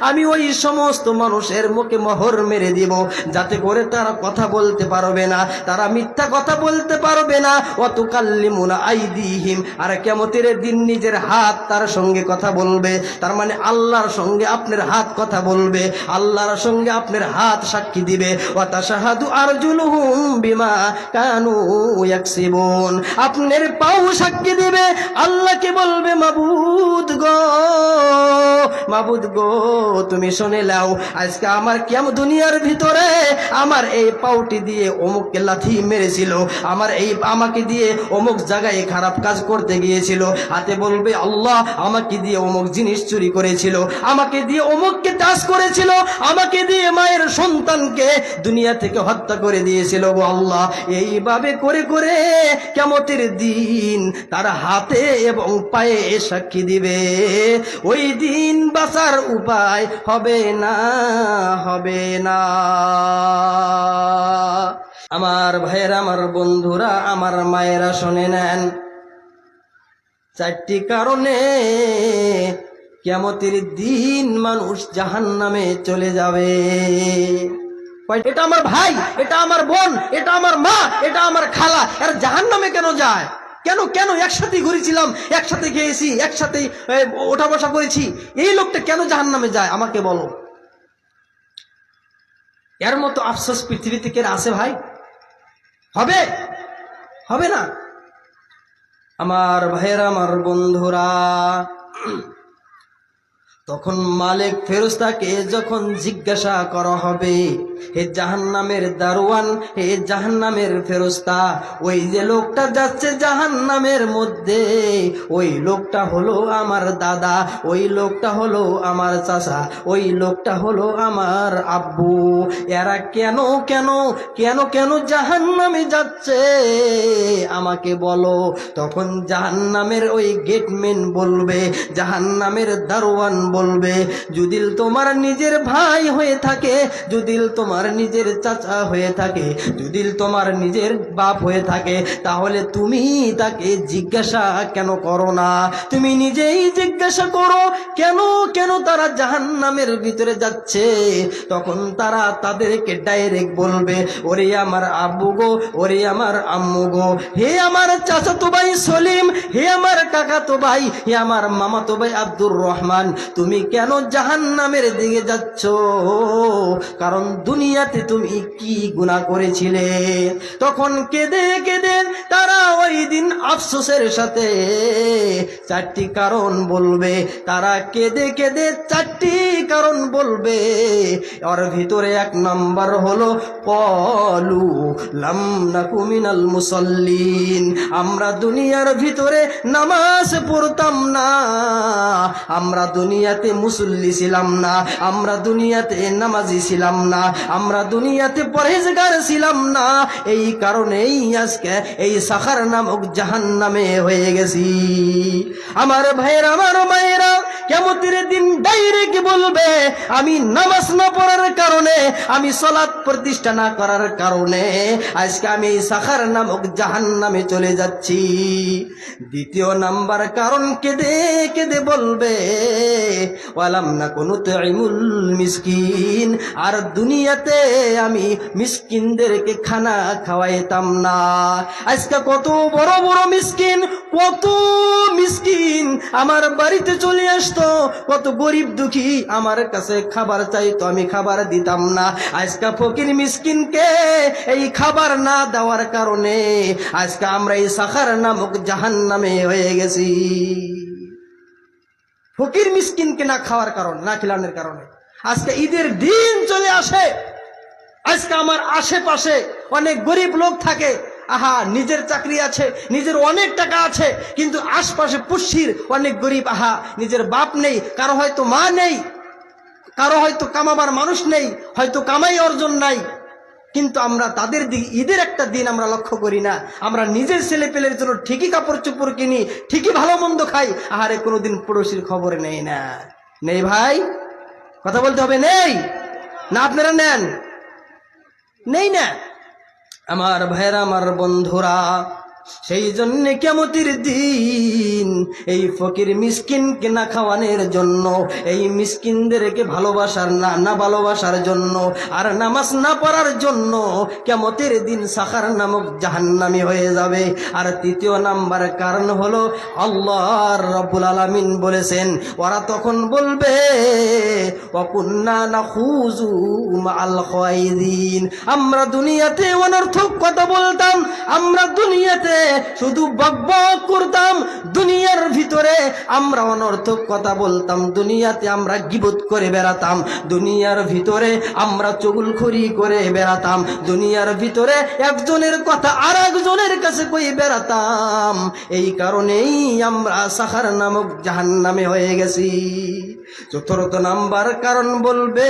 আমি ওই সমস্ত মানুষের মুখে মোহর মেরে দিব, যাতে করে তারা কথা বলতে পারবে না। তারা মিথ্যা কথা বলতে পারবে না। অত কাল্লিমুনা আইদিহিম, আর কেমতের দিন নিজের হাত তার সঙ্গে কথা বলবে। তার মানে আল্লাহর সঙ্গে আপনার হাত কথা বলবে। আল্লাহর সঙ্গে আপনার হাত সাক্ষী দিবে। ওয়াতা শাহাদু আরজুলুহুম বিমা কানু ইয়াকসিবুন। আপনার পাও সাক্ষী দিবে। আল্লাহকে বলবে, মাবুদ গো মাবুদ গো। তুমি শুনে লাও আজকে আমার কেমন দুনিয়ার ভিতরে? আমার এই পাউটি দিয়ে অমুককে লাথি মেরেছিল, আমার এই আমাকে দিয়ে অমুক জায়গায় খারাপ কাজ করতে গিয়েছিল। হাতে বলবে, আল্লাহ আমাকে দিয়ে অমুক জিনিস চুরি করেছিল, আমাকে দিয়ে অমুককে টাচ করেছিল, আমাকে দিয়ে মায়ের সন্তানকে দুনিয়া থেকে হত্যা করে দিয়েছিল গো আল্লাহ। এইভাবে করে করে কেমতের দিন তার হাতে এবং পায়ে সাক্ষী দিবে। ওই দিন বাঁচার উপায় হবে না হবে না। আমার ভাইয়েরা, আমার বন্ধুরা, আমার মায়েরা শুনে নেন, চারটি কারণে কেমতের দিন মানুষ জাহান নামে চলে যাবে। এটা আমার ভাই, এটা আমার বোন, এটা আমার মা, এটা আমার খালা, এর জাহান নামে কেন যায়? কেন কেন একসাথে ঘুরেছিলাম? একসাথে খেয়েছি একসাথে ওঠা বসা করেছি। এই লোকটা কেন জাহান নামে যায়? আমাকে বলো। এর মতো আফসোস পৃথিবী থেকে আছে ভাই? হবে? হবে না? আমার ভাইয়েরা, আমার বন্ধুরা তখন মালিক ফেরস্তাকে যখন জিজ্ঞাসা করা হবে, হে জাহান্নামের দারোয়ান, হে জাহান্নামের ফেরস্তা, ওই যে লোকটা যাচ্ছে জাহান্নামের মধ্যে, ওই লোকটা হলো আমার দাদা, ওই লোকটা হলো আমার চাচা, ওই লোকটা হলো আমার আব্বু। এরা কেন কেন কেন কেন জাহান্নামে যাচ্ছে? আমাকে বলো। তখন জাহান্নামের ওই গেটম্যান বলবে, জাহান্নামের দারোয়ান বলবে যদি তোমার নিজের ভাই হয়ে থাকে যদি তোমার নিজের চাচা হয়ে থাকে যদি তোমার নিজের বাপ হয়ে থাকে, তাহলে তুমি তাকে জিজ্ঞাসা কেন করো না? তুমি নিজেই জিজ্ঞাসা করো, কেন কেন তারা জাহান্নামের ভিতরে যাচ্ছে? তখন তারা তাদেরকে ডাইরেক্ট বলবে, ওরে আমার আব্বু গো, ওরে আমার আম্মু গো, হে আমার চাচাতো ভাই সলিম, হে আমার কাকা তো ভাই, হে আমার মামাতো ভাই আব্দুর রহমান, তুমি কেন জাহান্নামের দিকে যাচ্ছ? কারণ দুনিয়াতে তুমি কি গুণা করেছিলে? তখন কেঁদে কেঁদে তারা ওই দিন আফসোসের সাথে চারটি কারণ বলবে। তারা কেঁদে কেঁদে চারটি কারণ বলবে। ওর ভিতরে এক নাম্বার হলো পলু লামনা কুমিনাল মুসল্লিন। আমরা দুনিয়ার ভিতরে নামাজ পড়তাম না। আমরা দুনিয়াতে মুসল্লি ছিলাম না, আমরা দুনিয়াতে নামাজি ছিলাম না, আমরা দুনিয়াতে পরেজগার ছিলাম না। এই কারণেই আজকে এই সাখার নামক জাহান নামে হয়ে গেছি। আমার ভাইয়ের, আমার মায়েরা, কেমতের দিন ডাইরেক্ট বলবে, আমি নামাজ না পড়ার কারণে, আমি সলাৎ প্রতিষ্ঠা না করার কারণে আজকে আমি এই সাখার নামক জাহান নামে চলে যাচ্ছি। দ্বিতীয় নাম্বার কারণ কেঁদে কেঁদে বলবে আর দুনিয়াতে আমি মিসকিনদেরকে খানা খাওয়াইতাম না। আজকে কত বড় বড় মিসকিন, কত মিসকিন আমার বাড়িতে চলে আসতো। কত গরিব দুঃখী আমার কাছে খাবার চাইতো, আমি খাবার দিতাম না। আজকে ফকির মিসকিনকে এই খাবার না দেওয়ার কারণে আজকে আমরা এই সাখার নামক জাহান নামে হয়ে গেছি। ফকির মিসকিনকে না খাওয়ার কারণ, না খিলানোর কারণে। আজকে ঈদের দিন চলে আসে। আজকে আমার আশেপাশে অনেক গরিব লোক থাকে। আহা, নিজের চাকরি আছে, নিজের অনেক টাকা আছে, কিন্তু আশপাশে পুষ্যির অনেক গরিব। আহা, নিজের বাপ নেই, কারও হয়তো মা নেই, কারও হয়তো কামাবার মানুষ নেই, হয়তো কামাই অর্জন নাই। কিন্তু আমরা তাদের দিকে, ঈদের একটা দিন আমরা লক্ষ্য করি না। আমরা নিজের ছেলে পেলের জন্য ঠিকই কাপড় চোপড় কিনি, ঠিকই ভালো মন্দ খাই, আহারে কোনোদিন পড়োশির খবর নেই না। নেই ভাই? কথা বলতে হবে, নেই? না, আপনারা নেন? নেই না? আমার ভাইরা আমার বন্ধুরা সেই জন্য কেমতির দিন? এই ফকির মিসকিনকে না খাওয়ানোর জন্য, এই মিসকিনদেরকে ভালোবাসার না না ভালোবাসার জন্য, আর নামাজ না পড়ার জন্য কেমতের দিন সাখার নামক জাহান্নামি হয়ে যাবে। আর তৃতীয় নাম্বার কারণ হলো আল্লাহর রব্বুল আলামিন বলেছেন, ওরা তখন বলবে অকুন্না না খুজু মাল খায়দিন আমরা দুনিয়াতে অনর্থক কথা বলতাম, আমরা দুনিয়াতে শুধু বকবক করতাম দুনিয়ার ভিতরে। আমরা অনর্থক কথা বলতাম, দুনিয়াতে আমরা গিবত করে বেড়াতাম। দুনিয়ার ভিতরে আমরা চগুলখড়ি করে বেড়াতাম। দুনিয়ার ভিতরে একজনের কথা আর একজনের কাছে কই বেড়াতাম। এই কারণেই আমরা সাহার নামক জাহান্নামে হয়ে গেছি। চতুর্থ নাম্বার কারণ বলবে,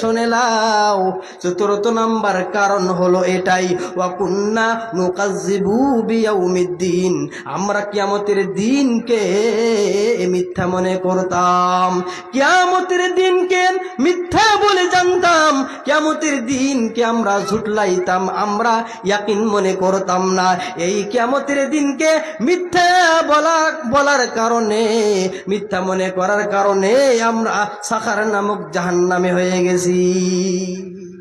শোনে লাও চতুর্থ নাম্বার কারণ হলো এটাই ওয়াকুন্না মুকাজ্জিবু বিয়াউমিদ্দিন। আমরা কিয়ামতের দিনকে মিথ্যা মনে করতাম। কিয়ামতের দিনকে মিথ্যা বলে জানতাম। কিয়ামতের দিনকে আমরা ঝুটলাইতাম। আমরা ইয়াকিন মনে করতাম না। এই কিয়ামতের দিনকে মিথ্যা বলা বলার কারণে, মিথ্যা মনে করার কারণে আমরা সাখার নামক জাহান্নামে হয়ে গেছি।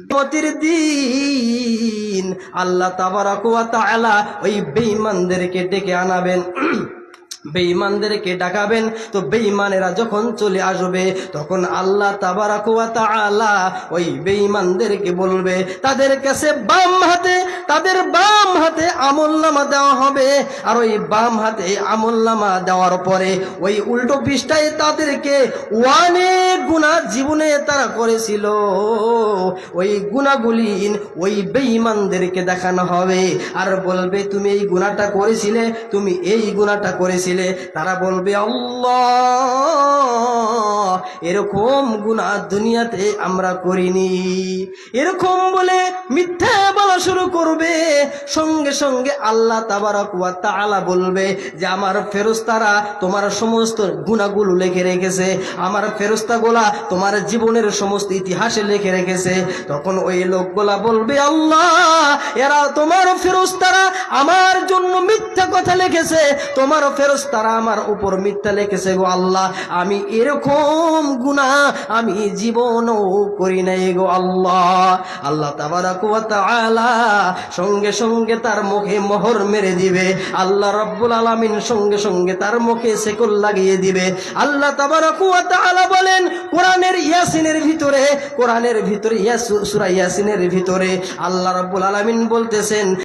কিয়ামতের দিন আল্লাহ তাবারাক ওয়া তাআলা ওই বেঈমানদেরকে ডেকে আনাবেন। বেঈমানদেরকে ডাকাবেন। তো বেঈমানেরা যখন চলে আসবে, তখন আল্লাহ তাবারাক ওয়া তাআলা ওই বেঈমানদেরকে বলবে, তাদের কাছে বাম হাতে তাদের বাম হাতে আমলনামা দেওয়া হবে। আর ওই বাম হাতে আমলনামা দেওয়ার পরে ওই উল্টো পৃষ্ঠায় তাদেরকে অনেক গুণা জীবনে তারা করেছিল। ওই গুণাগুলি ওই বেঈমানদেরকে দেখানো হবে। আর বলবে, তুমি এই গুণাটা করেছিলে, তুমি এই গুণাটা করেছিলে। তারা বলবে, আল্লাহ, এরকম গুণা দুনিয়াতে আমরা করিনি। এরকম বলে মিথ্যা বলা শুরু করবে। সঙ্গে সঙ্গে আল্লাহ তাবারক ওয়া বলবে যে, আমার ফেরেশতারা তোমার সমস্ত গুণাগুলো লিখে রেখেছে, আমার ফেরেশতাগুলা তোমার জীবনের সমস্ত ইতিহাসে লিখে রেখেছে। তখন ওই লোকগুলা বলবে, আল্লাহ, এরা তোমার ফেরেশতারা আমার জন্য মিথ্যা কথা লিখেছে, তোমার ফেরেশতারা আমার উপর মিথ্যা লিখেছে গো আল্লাহ। আমি এরকম গুণা আমি জীবনও করি নাই গো আল্লাহ। আল্লাহ তাবারাক ওয়া সঙ্গে সঙ্গে তার মুখে মোহর মেরে দিবে। আল্লাহ রব্বুল আলমিন সঙ্গে সঙ্গে তার মুখে সেকল লাগিয়ে দিবে। আল্লাহ তাবারাক ওয়া তাআলা বলেন, কোরআনের ইয়াসিনের ভিতরে, কোরআনের ভিতরে ইয়াস সুরা ইয়াসিনের ভিতরে আল্লাহ রব্বুল আলমিন বলতেছেন